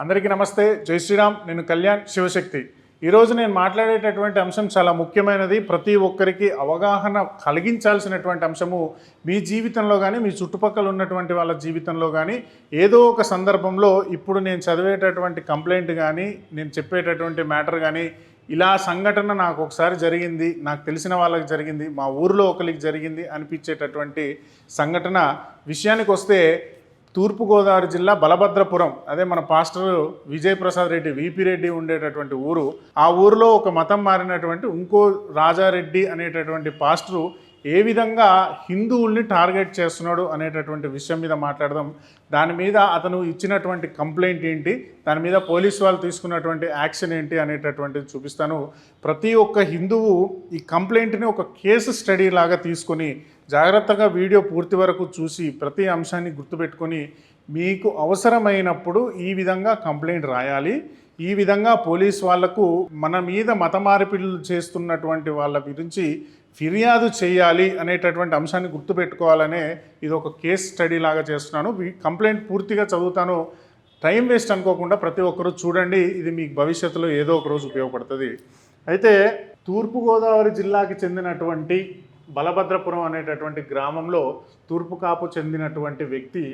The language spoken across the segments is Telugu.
అందరికీ నమస్తే. జై శ్రీరామ్. నేను కళ్యాణ్ శివశక్తి. ఈరోజు నేను మాట్లాడేటటువంటి అంశం చాలా ముఖ్యమైనది. ప్రతి ఒక్కరికి అవగాహన కలిగించాల్సినటువంటి అంశము మీ జీవితంలో కానీ మీ చుట్టుపక్కల ఉన్నటువంటి వాళ్ళ జీవితంలో కానీ ఏదో ఒక సందర్భంలో ఇప్పుడు నేను చదివేటటువంటి కంప్లైంట్ కానీ నేను చెప్పేటటువంటి మ్యాటర్ కానీ ఇలా సంఘటన నాకు ఒకసారి జరిగింది నాకు తెలిసిన వాళ్ళకి జరిగింది మా ఊరిలో ఒకరికి జరిగింది అనిపించేటటువంటి సంఘటన విషయానికి వస్తే తూర్పుగోదావరి జిల్లా బలభద్రపురం అదే మన పాస్టర్ విజయప్రసాద్ రెడ్డి విపి రెడ్డి ఉండేటటువంటి ఊరు. ఆ ఊరిలో ఒక మతం మారినటువంటి ఇంకో రాజారెడ్డి అనేటటువంటి పాస్టరు ఏ విధంగా హిందువుల్ని టార్గెట్ చేస్తున్నాడు అనేటటువంటి విషయం మీద మాట్లాడదాం. దాని మీద అతను ఇచ్చినటువంటి కంప్లైంట్ ఏంటి? దాని మీద పోలీసు వాళ్ళు తీసుకున్నటువంటి యాక్షన్ ఏంటి అనేటటువంటిది చూపిస్తాను. ప్రతి ఒక్క హిందువు ఈ కంప్లైంట్ని ఒక కేసు స్టడీ లాగా తీసుకొని జాగ్రత్తగా వీడియో పూర్తి వరకు చూసి ప్రతి అంశాన్ని గుర్తుపెట్టుకొని మీకు అవసరమైనప్పుడు ఈ విధంగా కంప్లైంట్ రాయాలి. ఈ విధంగా పోలీస్ వాళ్ళకు మన మీద మత మార్పిడులు చేస్తున్నటువంటి వాళ్ళ గురించి ఫిర్యాదు చేయాలి అనేటటువంటి అంశాన్ని గుర్తుపెట్టుకోవాలనే ఇది ఒక కేస్ స్టడీ లాగా చేస్తున్నాను. కంప్లైంట్ పూర్తిగా చదువుతాను. టైం వేస్ట్ అనుకోకుండా ప్రతి ఒక్కరూ చూడండి. ఇది మీకు భవిష్యత్తులో ఏదో ఒక రోజు ఉపయోగపడుతుంది. అయితే తూర్పుగోదావరి జిల్లాకి చెందినటువంటి బలభద్రపురం అనేటటువంటి గ్రామంలో తూర్పు కాపు చెందినటువంటి వ్యక్తి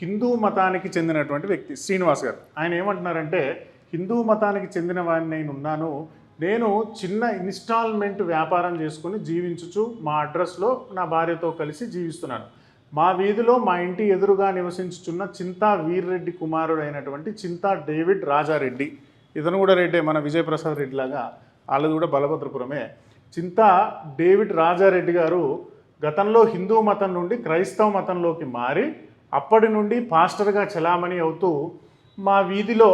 హిందూ మతానికి చెందినటువంటి వ్యక్తి శ్రీనివాస్ గారు. ఆయన ఏమంటున్నారంటే హిందూ మతానికి చెందిన వాడిని నేను ఉన్నాను. నేను చిన్న ఇన్స్టాల్మెంట్ వ్యాపారం చేసుకుని జీవించుచు మా అడ్రస్లో నా భార్యతో కలిసి జీవిస్తున్నాను. మా వీధిలో మా ఇంటి ఎదురుగా నివసించుచున్న చింతా వీర్రెడ్డి కుమారుడైనటువంటి చింతా డేవిడ్ రాజారెడ్డి. ఇతను కూడా రెడ్డే మన విజయప్రసాద్ రెడ్డి లాగా. వాళ్ళది కూడా బలభద్రపురమే. చింతా డేవిడ్ రాజారెడ్డి గారు గతంలో హిందూ మతం నుండి క్రైస్తవ మతంలోకి మారి అప్పటి నుండి పాస్టర్గా చలామణి అవుతూ మా వీధిలో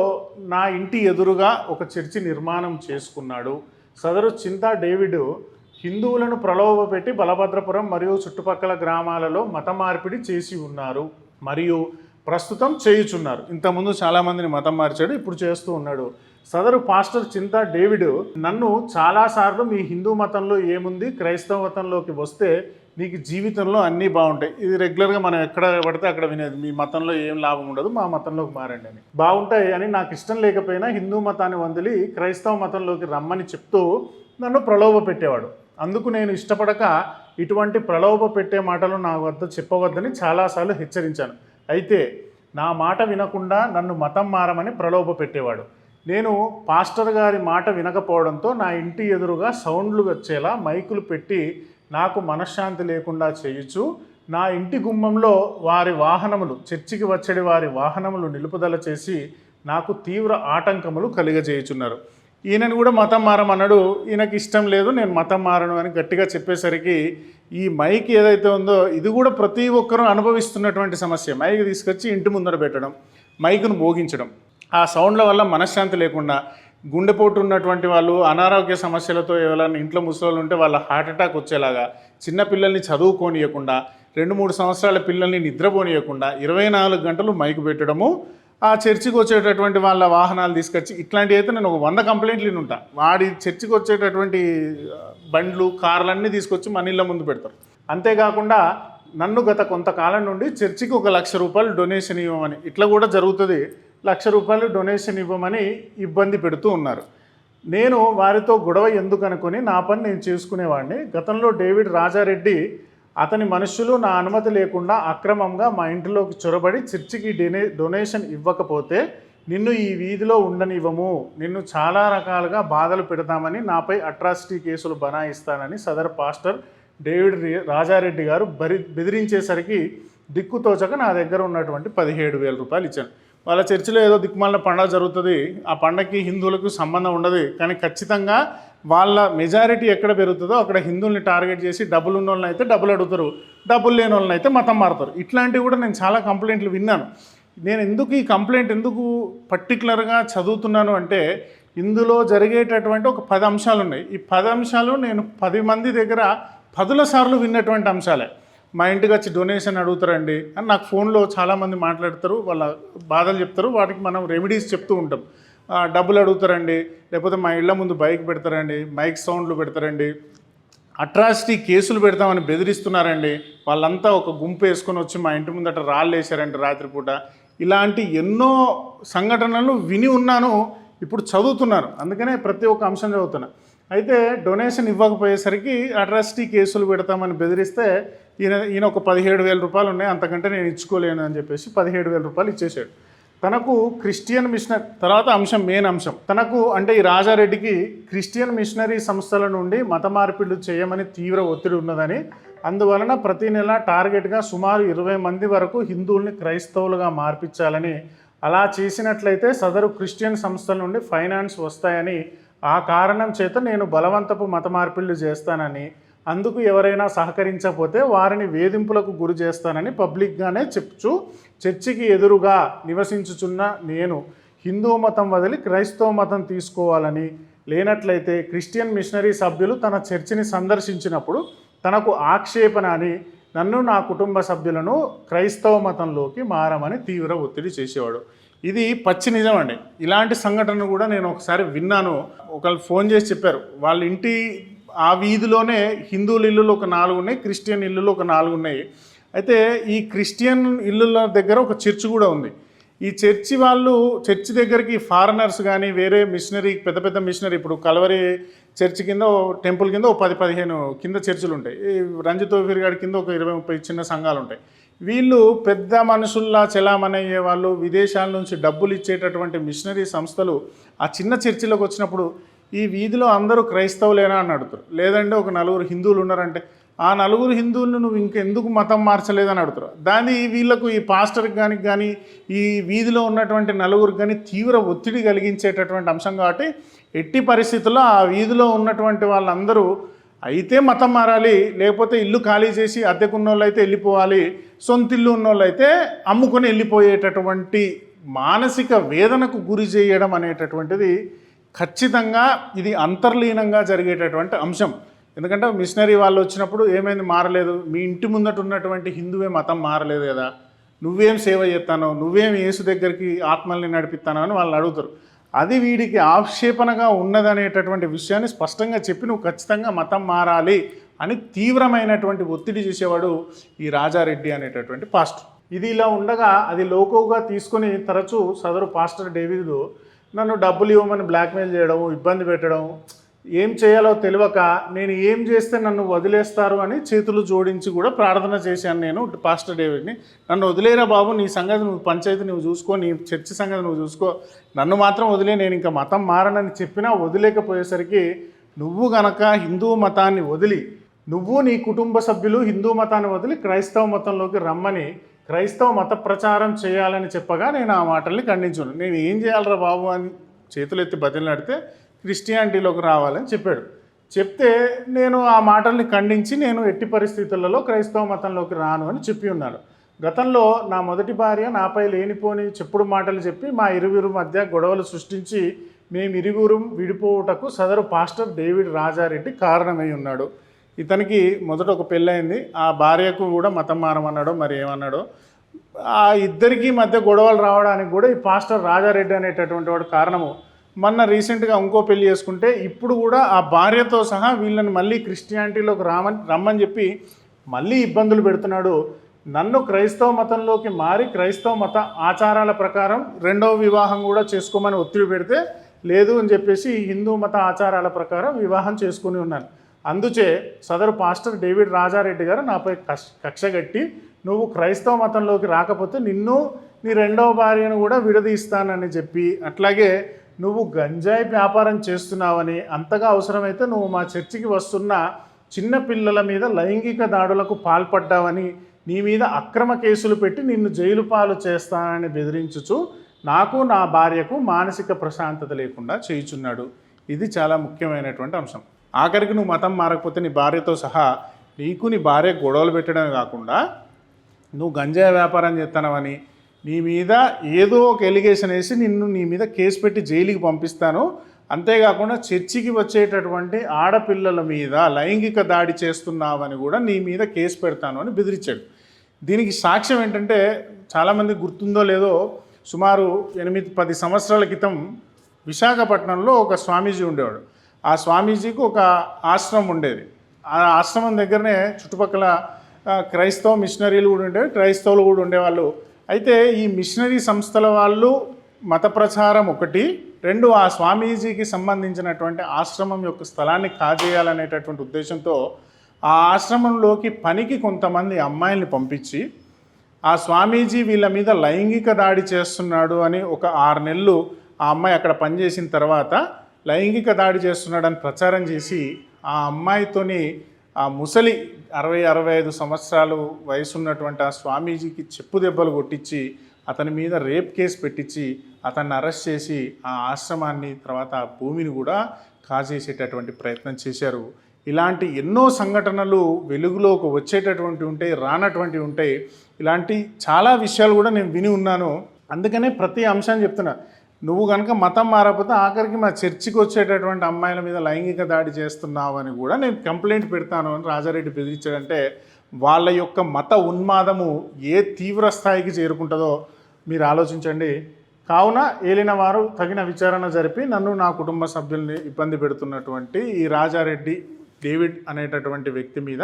నా ఇంటి ఎదురుగా ఒక చర్చి నిర్మాణం చేసుకున్నాడు. సదరు చింతా డేవిడ్ హిందువులను ప్రలోభపెట్టి బలభద్రపురం మరియు చుట్టుపక్కల గ్రామాలలో మత మార్పిడి చేసి ఉన్నారు. మరియు ప్రస్తుతం చేయుచున్నారు. ఇంతకుముందు చాలామందిని మతం మార్చాడు ఇప్పుడు చేస్తూ ఉన్నాడు. సదరు పాస్టర్ చింతా డేవిడ్ నన్ను చాలాసార్లు మీ హిందూ మతంలో ఏముంది క్రైస్తవ మతంలోకి వస్తే నీకు జీవితంలో అన్నీ బాగుంటాయి. ఇది రెగ్యులర్గా మనం ఎక్కడ పడితే అక్కడ వినేది. మీ మతంలో ఏం లాభం ఉండదు మా మతంలోకి మారండి అని. బాగుంటాయి అని నాకు ఇష్టం లేకపోయినా హిందూ మతాన్ని వదిలి క్రైస్తవ మతంలోకి రమ్మని చెప్తూ నన్ను ప్రలోభ పెట్టేవాడు. అందుకు నేను ఇష్టపడక ఇటువంటి ప్రలోభ పెట్టే మాటలు నా వద్ద చెప్పవద్దని చాలాసార్లు హెచ్చరించాను. అయితే నా మాట వినకుండా నన్ను మతం మారమని ప్రలోభ పెట్టేవాడు. నేను పాస్టర్ గారి మాట వినకపోవడంతో నా ఇంటి ఎదురుగా సౌండ్లు వచ్చేలా మైకులు పెట్టి నాకు మనశ్శాంతి లేకుండా చేయొచ్చు నా ఇంటి గుమ్మంలో వారి వాహనములు చర్చికి వచ్చడి వారి వాహనములు నిలుపుదల చేసి నాకు తీవ్ర ఆటంకములు కలిగజేయుచున్నారు. ఈయనను కూడా మతం మారమన్నాడు. ఈయనకి ఇష్టం లేదు నేను మతం మారను అని గట్టిగా చెప్పేసరికి ఈ మైక్ ఏదైతే ఉందో ఇది కూడా ప్రతి ఒక్కరూ అనుభవిస్తున్నటువంటి సమస్య. మైక్ తీసుకొచ్చి ఇంటి ముందర పెట్టడం మైకును మోగించడం. ఆ సౌండ్ల వల్ల మనశ్శాంతి లేకుండా గుండెపోటు ఉన్నటువంటి వాళ్ళు అనారోగ్య సమస్యలతో ఎవరైనా ఇంట్లో ముసలి ఉంటే వాళ్ళ హార్ట్ అటాక్ వచ్చేలాగా చిన్న పిల్లల్ని చదువుకోనియకుండా రెండు మూడు సంవత్సరాల పిల్లల్ని నిద్రపోనియకుండా ఇరవై నాలుగు గంటలు మైకు పెట్టడము ఆ చర్చికి వచ్చేటటువంటి వాళ్ళ వాహనాలు తీసుకొచ్చి ఇట్లాంటివి అయితే నేను ఒక వంద కంప్లైంట్లు ఉంటా వాడి చర్చికి వచ్చేటటువంటి బండ్లు కార్లన్నీ తీసుకొచ్చి మన ఇళ్ళ ముందు పెడతారు. అంతేకాకుండా నన్ను గత కొంతకాలం నుండి చర్చికి ఒక లక్ష రూపాయలు డొనేషన్ ఇవ్వమని ఇట్లా కూడా జరుగుతుంది. లక్ష రూపాయలు డొనేషన్ ఇవ్వమని ఇబ్బంది పెడుతూ ఉన్నారు. నేను వారితో గొడవ ఎందుకు అనుకుని నా పని నేను చేసుకునేవాడిని. గతంలో డేవిడ్ రాజారెడ్డి అతని మనుషులు నా అనుమతి లేకుండా అక్రమంగా మా ఇంటిలోకి చొరబడి చర్చికి డొనే డొనేషన్ ఇవ్వకపోతే నిన్ను ఈ వీధిలో ఉండనివ్వము. నిన్ను చాలా రకాలుగా బాధలు పెడతామని నాపై అట్రాసిటీ కేసులు బనాయిస్తానని సదర్ పాస్టర్ డేవిడ్ రి- రాజారెడ్డి గారు బరి బెదిరించేసరికి దిక్కుతోచక నా దగ్గర ఉన్నటువంటి పదిహేడు వేల రూపాయలు ఇచ్చాను. వాళ్ళ చర్చిలో ఏదో దిక్కుమాలిన పండగ జరుగుతుంది. ఆ పండగకి హిందువులకు సంబంధం ఉండదు. కానీ ఖచ్చితంగా వాళ్ళ మెజారిటీ ఎక్కడ పెరుగుతుందో అక్కడ హిందువుల్ని టార్గెట్ చేసి డబ్బులు ఉన్న వాళ్ళని అయితే డబ్బులు అడుగుతారు. డబ్బులు లేని వాళ్ళని అయితే మతం మారుతారు. ఇట్లాంటివి కూడా నేను చాలా కంప్లైంట్లు విన్నాను. నేను ఎందుకు ఈ కంప్లైంట్ ఎందుకు పర్టికులర్గా చదువుతున్నాను అంటే ఇందులో జరిగేటటువంటి ఒక పది అంశాలు ఉన్నాయి ఈ పది అంశాలు నేను పది మంది దగ్గర పదుల సార్లు విన్నటువంటి అంశాలే. మా ఇంటికి వచ్చి డొనేషన్ అడుగుతారండి అని నాకు ఫోన్లో చాలామంది మాట్లాడతారు వాళ్ళ బాధలు చెప్తారు వాటికి మనం రెమెడీస్ చెప్తూ ఉంటాం. డబ్బులు అడుగుతారండి లేకపోతే మా ఇళ్ళ ముందు బైక్ పెడతారండి మైక్ సౌండ్లు పెడతారండి అట్రాసిటీ కేసులు పెడతామని బెదిరిస్తున్నారండి. వాళ్ళంతా ఒక గుంపు వేసుకొని వచ్చి మా ఇంటి ముందట రాళ్ళు వేశారంటే రాత్రిపూట. ఇలాంటి ఎన్నో సంఘటనలు విని ఉన్నాను ఇప్పుడు చదువుతున్నాను అందుకనే ప్రతి ఒక్క అంశం చదువుతున్నాను అయితే డొనేషన్ ఇవ్వకపోయేసరికి అట్రాసిటీ కేసులు పెడతామని బెదిరిస్తే ఈయన ఈయన ఒక పదిహేడు వేల రూపాయలు ఉన్నాయి అంతకంటే నేను ఇచ్చుకోలేను అని చెప్పేసి పదిహేడు వేల రూపాయలు ఇచ్చేసాడు తనకు క్రిస్టియన్ మిషనరీ తర్వాత అంశం మెయిన్ అంశం. తనకు అంటే ఈ రాజారెడ్డికి క్రిస్టియన్ మిషనరీ సంస్థల నుండి మత మార్పిడులు చేయమని తీవ్ర ఒత్తిడి ఉన్నదని అందువలన ప్రతి నెల టార్గెట్గా సుమారు ఇరవై మంది వరకు హిందువుల్ని క్రైస్తవులుగా మార్పించాలని అలా చేసినట్లయితే సదరు క్రిస్టియన్ సంస్థల నుండి ఫైనాన్స్ వస్తాయని ఆ కారణం చేత నేను బలవంతపు మత మార్పిళ్ళు చేస్తానని అందుకు ఎవరైనా సహకరించకపోతే వారిని వేధింపులకు గురి చేస్తానని పబ్లిక్గానే చెప్చు చర్చికి ఎదురుగా నివసించుచున్న నేను హిందూ మతం వదిలి క్రైస్తవ మతం తీసుకోవాలని లేనట్లయితే క్రిస్టియన్ మిషనరీ సభ్యులు తన చర్చిని సందర్శించినప్పుడు తనకు ఆక్షేపణ అని నన్ను నా కుటుంబ సభ్యులను క్రైస్తవ మతంలోకి మారమని తీవ్ర ఒత్తిడి చేసేవాడు. ఇది పచ్చి నిజం అండి. ఇలాంటి సంఘటన కూడా నేను ఒకసారి విన్నాను. ఒకళ్ళు ఫోన్ చేసి చెప్పారు. వాళ్ళ ఇంటి ఆ వీధిలోనే హిందువుల ఇల్లులు ఒక నాలుగు ఉన్నాయి క్రిస్టియన్ ఇల్లులు ఒక నాలుగు ఉన్నాయి. అయితే ఈ క్రిస్టియన్ ఇల్లుల దగ్గర ఒక చర్చ్ కూడా ఉంది. ఈ చర్చి వాళ్ళు చర్చి దగ్గరికి ఫారినర్స్ కానీ వేరే మిషనరీ పెద్ద పెద్ద మిషనరీ ఇప్పుడు కలవరి చర్చి కింద టెంపుల్ కింద ఓ పది పదిహేను కింద చర్చిలు ఉంటాయి. ఈ రంజిత్ ఓఫీర్ గారి కింద ఒక ఇరవై ముప్పై చిన్న సంఘాలు ఉంటాయి. వీళ్ళు పెద్ద మనుషుల్లా చెలామణయ్యే వాళ్ళు విదేశాల నుంచి డబ్బులు ఇచ్చేటటువంటి మిషనరీ సంస్థలు ఆ చిన్న చర్చిలోకి వచ్చినప్పుడు ఈ వీధిలో అందరూ క్రైస్తవులేనా అని అడుగుతారు. లేదంటే ఒక నలుగురు హిందువులు ఉన్నారంటే ఆ నలుగురు హిందువులను నువ్వు ఇంకెందుకు మతం మార్చలేదని అడుగుతారు. దాన్ని వీళ్ళకు ఈ పాస్టర్కి కానీ కానీ ఈ వీధిలో ఉన్నటువంటి నలుగురికి కానీ తీవ్ర ఒత్తిడి కలిగించేటటువంటి అంశం కాబట్టి ఎట్టి పరిస్థితుల్లో ఆ వీధిలో ఉన్నటువంటి వాళ్ళందరూ అయితే మతం మారాలి లేకపోతే ఇల్లు ఖాళీ చేసి అద్దెకున్న వాళ్ళు అయితే వెళ్ళిపోవాలి సొంత ఇల్లు ఉన్న వాళ్ళు అయితే అమ్ముకొని వెళ్ళిపోయేటటువంటి మానసిక వేదనకు గురి చేయడం అనేటటువంటిది ఖచ్చితంగా ఇది అంతర్లీనంగా జరిగేటటువంటి అంశం. ఎందుకంటే మిషనరీ వాళ్ళు వచ్చినప్పుడు ఏమైంది? మారలేదు. మీ ఇంటి ముందట ఉన్నటువంటి హిందువే మతం మారలేదు కదా. నువ్వేం సేవ చేస్తానో నువ్వేం యేసు దగ్గరికి ఆత్మల్ని నడిపిస్తానో అని వాళ్ళు అడుగుతారు. అది వీడికి ఆక్షేపణగా ఉన్నదనేటటువంటి విషయాన్ని స్పష్టంగా చెప్పి నువ్వు ఖచ్చితంగా మతం మారాలి అని తీవ్రమైనటువంటి ఒత్తిడి చేసేవాడు ఈ రాజారెడ్డి అనేటటువంటి పాస్టర్. ఇది ఇలా ఉండగా అది లోకోగా తీసుకొని తరచూ సదరు పాస్టర్ డేవిడ్ నన్ను డబ్బులు ఇవ్వమని బ్లాక్మెయిల్ చేయడం ఇబ్బంది పెట్టడం ఏం చేయాలో తెలియక నేను ఏం చేస్తే నన్ను వదిలేస్తారు అని చేతులు జోడించి కూడా ప్రార్థన చేశాను నేను పాస్టర్ డేవిడ్ని. నన్ను వదిలేరా బాబు నీ సంగతి నువ్వు పంచాయతీ నువ్వు చూసుకో నీ చర్చి సంగతి నువ్వు చూసుకో. నన్ను మాత్రం వదిలే నేను ఇంకా మతం మారనని చెప్పినా వదిలేకపోయేసరికి నువ్వు గనక హిందూ మతాన్ని వదిలి నువ్వు నీ కుటుంబ సభ్యులు హిందూ మతాన్ని వదిలి క్రైస్తవ మతంలోకి రమ్మని క్రైస్తవ మత ప్రచారం చేయాలని చెప్పగా నేను ఆ మాటల్ని ఖండించాను. నేను ఏం చేయాలరా బాబు అని చేతులెత్తి బతిలాడితే క్రిస్టియానిటీలోకి రావాలని చెప్పాడు. చెప్తే నేను ఆ మాటల్ని ఖండించి నేను ఎట్టి పరిస్థితులలో క్రైస్తవ మతంలోకి రాను అని చెప్పి ఉన్నాడు. గతంలో నా మొదటి భార్య నాపై లేనిపోని చెప్పుడు మాటలు చెప్పి మా ఇరువురు మధ్య గొడవలు సృష్టించి మేము ఇరువురు విడిపోవుటకు సదరు పాస్టర్ డేవిడ్ రాజారెడ్డి కారణమై ఉన్నాడు. ఇతనికి మొదట ఒక పెళ్ళయింది. ఆ భార్యకు కూడా మతం మారమన్నాడో మరి ఏమన్నాడో. ఆ ఇద్దరికీ మధ్య గొడవలు రావడానికి కూడా ఈ పాస్టర్ రాజారెడ్డి అనేటటువంటి వాడు కారణము. మొన్న రీసెంట్గా ఇంకో పెళ్ళి చేసుకుంటే ఇప్పుడు కూడా ఆ భార్యతో సహా వీళ్ళని మళ్ళీ క్రిస్టియానిటీలోకి రామని రమ్మని చెప్పి మళ్ళీ ఇబ్బందులు పెడుతున్నాడు. నన్ను క్రైస్తవ మతంలోకి మారి క్రైస్తవ మత ఆచారాల ప్రకారం రెండవ వివాహం కూడా చేసుకోమని ఒత్తిడి పెడితే లేదు అని చెప్పేసి హిందూ మత ఆచారాల ప్రకారం వివాహం చేసుకుని ఉన్నాను. అందుచే సదరు పాస్టర్ డేవిడ్ రాజారెడ్డి గారు నాపై కక్ష కట్టి నువ్వు క్రైస్తవ మతంలోకి రాకపోతే నిన్ను నీ రెండవ భార్యను కూడా విడదీస్తానని చెప్పి అట్లాగే నువ్వు గంజాయి వ్యాపారం చేస్తున్నావని అంతగా అవసరమైతే నువ్వు మా చర్చికి వస్తున్న చిన్న పిల్లల మీద లైంగిక దాడులకు పాల్పడ్డావని నీ మీద అక్రమ కేసులు పెట్టి నిన్ను జైలు పాలు చేస్తానని బెదిరించుచు నాకు నా భార్యకు మానసిక ప్రశాంతత లేకుండా చేయుచున్నాడు. ఇది చాలా ముఖ్యమైనటువంటి అంశం. ఆఖరికి నువ్వు మతం మారకపోతే నీ భార్యతో సహా నీకు నీ భార్య గొడవలు పెట్టడమే కాకుండా నువ్వు గంజాయి వ్యాపారం చేస్తానవని నీ మీద ఏదో ఒక ఎలిగేషన్ వేసి నిన్ను నీ మీద కేసు పెట్టి జైలుకి పంపిస్తాను. అంతేకాకుండా చర్చికి వచ్చేటటువంటి ఆడపిల్లల మీద లైంగిక దాడి చేస్తున్నావని కూడా నీ మీద కేసు పెడతాను అని బెదిరించాడు. దీనికి సాక్ష్యం ఏంటంటే చాలామంది గుర్తుందో లేదో సుమారు ఎనిమిది పది సంవత్సరాల క్రితం విశాఖపట్నంలో ఒక స్వామీజీ ఉండేవాడు. ఆ స్వామీజీకి ఒక ఆశ్రమం ఉండేది. ఆ ఆశ్రమం దగ్గరనే చుట్టుపక్కల క్రైస్తవ మిషనరీలు కూడా ఉండేవి క్రైస్తవులు కూడా ఉండేవాళ్ళు. అయితే ఈ మిషనరీ సంస్థల వాళ్ళు మత ప్రచారం ఒకటి రెండు ఆ స్వామీజీకి సంబంధించినటువంటి ఆశ్రమం యొక్క స్థలాన్ని కాజేయాలనేటటువంటి ఉద్దేశంతో ఆ ఆశ్రమంలోకి పనికి కొంతమంది అమ్మాయిల్ని పంపించి ఆ స్వామీజీ వీళ్ళ మీద లైంగిక దాడి చేస్తున్నాడు అని ఒక ఆరు నెలలు ఆ అమ్మాయి అక్కడ పనిచేసిన తర్వాత లైంగిక దాడి చేస్తున్నాడని ప్రచారం చేసి ఆ అమ్మాయితోని ఆ ముసలి అరవై అరవై ఐదు సంవత్సరాలు వయసున్నటువంటి ఆ స్వామీజీకి చెప్పు దెబ్బలు కొట్టించి అతని మీద రేప్ కేసు పెట్టించి అతన్ని అరెస్ట్ చేసి ఆ ఆశ్రమాన్ని తర్వాత ఆ భూమిని కూడా కాజేసేటటువంటి ప్రయత్నం చేశారు. ఇలాంటి ఎన్నో సంఘటనలు వెలుగులోకి వచ్చేటటువంటి ఉంటాయి రానటువంటి ఉంటాయి. ఇలాంటి చాలా విషయాలు కూడా నేను విని ఉన్నాను. అందుకనే ప్రతి అంశాన్ని చెప్తున్నా. నువ్వు కనుక మతం మారకపోతే ఆఖరికి మా చర్చికి వచ్చేటటువంటి అమ్మాయిల మీద లైంగిక దాడి చేస్తున్నావు అని కూడా నేను కంప్లైంట్ పెడతాను అని రాజారెడ్డి బెదిరించాడంటే వాళ్ళ యొక్క మత ఉన్మాదము ఏ తీవ్ర స్థాయికి చేరుకుంటుందో మీరు ఆలోచించండి. కావున ఏలిన వారు తగిన విచారణ జరిపి నన్ను నా కుటుంబ సభ్యుల్ని ఇబ్బంది పెడుతున్నటువంటి ఈ రాజారెడ్డి డేవిడ్ అనేటటువంటి వ్యక్తి మీద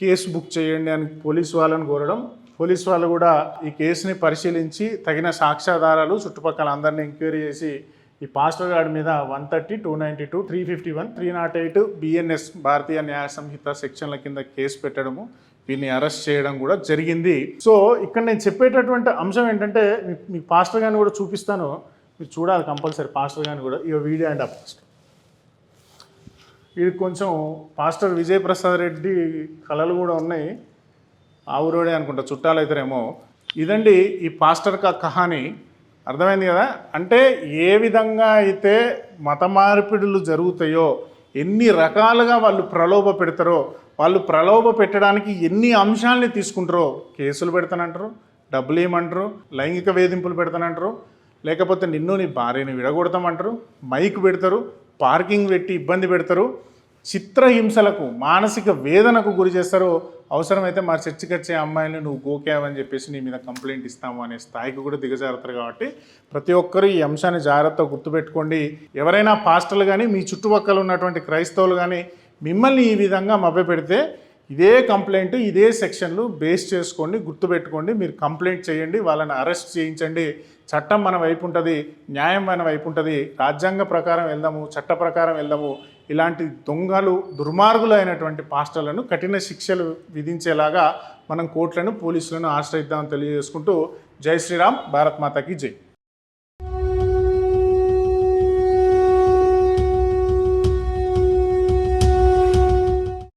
కేసు బుక్ చేయండి అని పోలీస్ వాళ్ళని కోరడం పోలీస్ వాళ్ళు కూడా ఈ కేసుని పరిశీలించి తగిన సాక్ష్యాధారాలు చుట్టుపక్కల అందరిని ఎంక్వైరీ చేసి ఈ పాస్టర్ గారి మీద one thirty two ninety two three fifty one three naught eight BNS Bharatiya Nyaya Sanhita సెక్షన్ల కింద కేసు పెట్టడము వీళ్ళని అరెస్ట్ చేయడం కూడా జరిగింది. సో ఇక్కడ నేను చెప్పేటటువంటి అంశం ఏంటంటే మీ- పాస్టర్ గారిని కూడా చూపిస్తాను. మీరు చూడాలి కంపల్సరీ పాస్టర్ గారిని కూడా. ఈ వీడియో అండ్ అప్ ఇది కొంచెం పాస్టర్ విజయప్రసాద్ రెడ్డి కళలు కూడా ఉన్నాయి. ఆవురోడే అనుకుంటా చుట్టాలు అయితేనేమో. ఇదండి ఈ పాస్టర్ కా కహాని. అర్థమైంది కదా? అంటే ఏ విధంగా అయితే మత మార్పిడులు జరుగుతాయో ఎన్ని రకాలుగా వాళ్ళు ప్రలోభ పెడతారో వాళ్ళు ప్రలోభ పెట్టడానికి ఎన్ని అంశాలని తీసుకుంటారో కేసులు పెడతానంటారు డబ్బులు ఇవ్వమంటారు లైంగిక వేధింపులు పెడతానంటారు లేకపోతే నిన్ను నీ భార్యని విడగొడతామంటారు మైక్ పెడతారు పార్కింగ్ పెట్టి ఇబ్బంది పెడతారు చిత్రహింసలకు మానసిక వేదనకు గురి చేస్తారో అవసరమైతే మా చర్చికి వచ్చే అమ్మాయిని నువ్వు గోకావని చెప్పేసి నీ మీద కంప్లైంట్ ఇస్తాము అనే స్థాయికి కూడా దిగజారుతారు కాబట్టి ప్రతి ఒక్కరూ ఈ అంశాన్ని జాగ్రత్తగా గుర్తుపెట్టుకోండి. ఎవరైనా పాస్టర్లు కానీ మీ చుట్టుపక్కల ఉన్నటువంటి క్రైస్తవులు కానీ మిమ్మల్ని ఈ విధంగా మభ్యపెడితే ఇదే కంప్లైంట్ ఇదే సెక్షన్లు బేస్ చేసుకోండి గుర్తుపెట్టుకోండి. మీరు కంప్లైంట్ చేయండి వాళ్ళని అరెస్ట్ చేయించండి. చట్టం మన వైపు ఉంటుంది న్యాయం మన వైపు ఉంటుంది. రాజ్యాంగ ప్రకారం వెళ్దాము చట్ట ప్రకారం వెళ్దాము. ఇలాంటి దొంగలు దుర్మార్గులు అయినటువంటి పాస్టర్లను కఠిన శిక్షలు విధించేలాగా మనం కోర్టులను పోలీసులను ఆశ్రయిద్దామని తెలియజేసుకుంటూ జై శ్రీరామ్ భారత్ మాతాకి జై.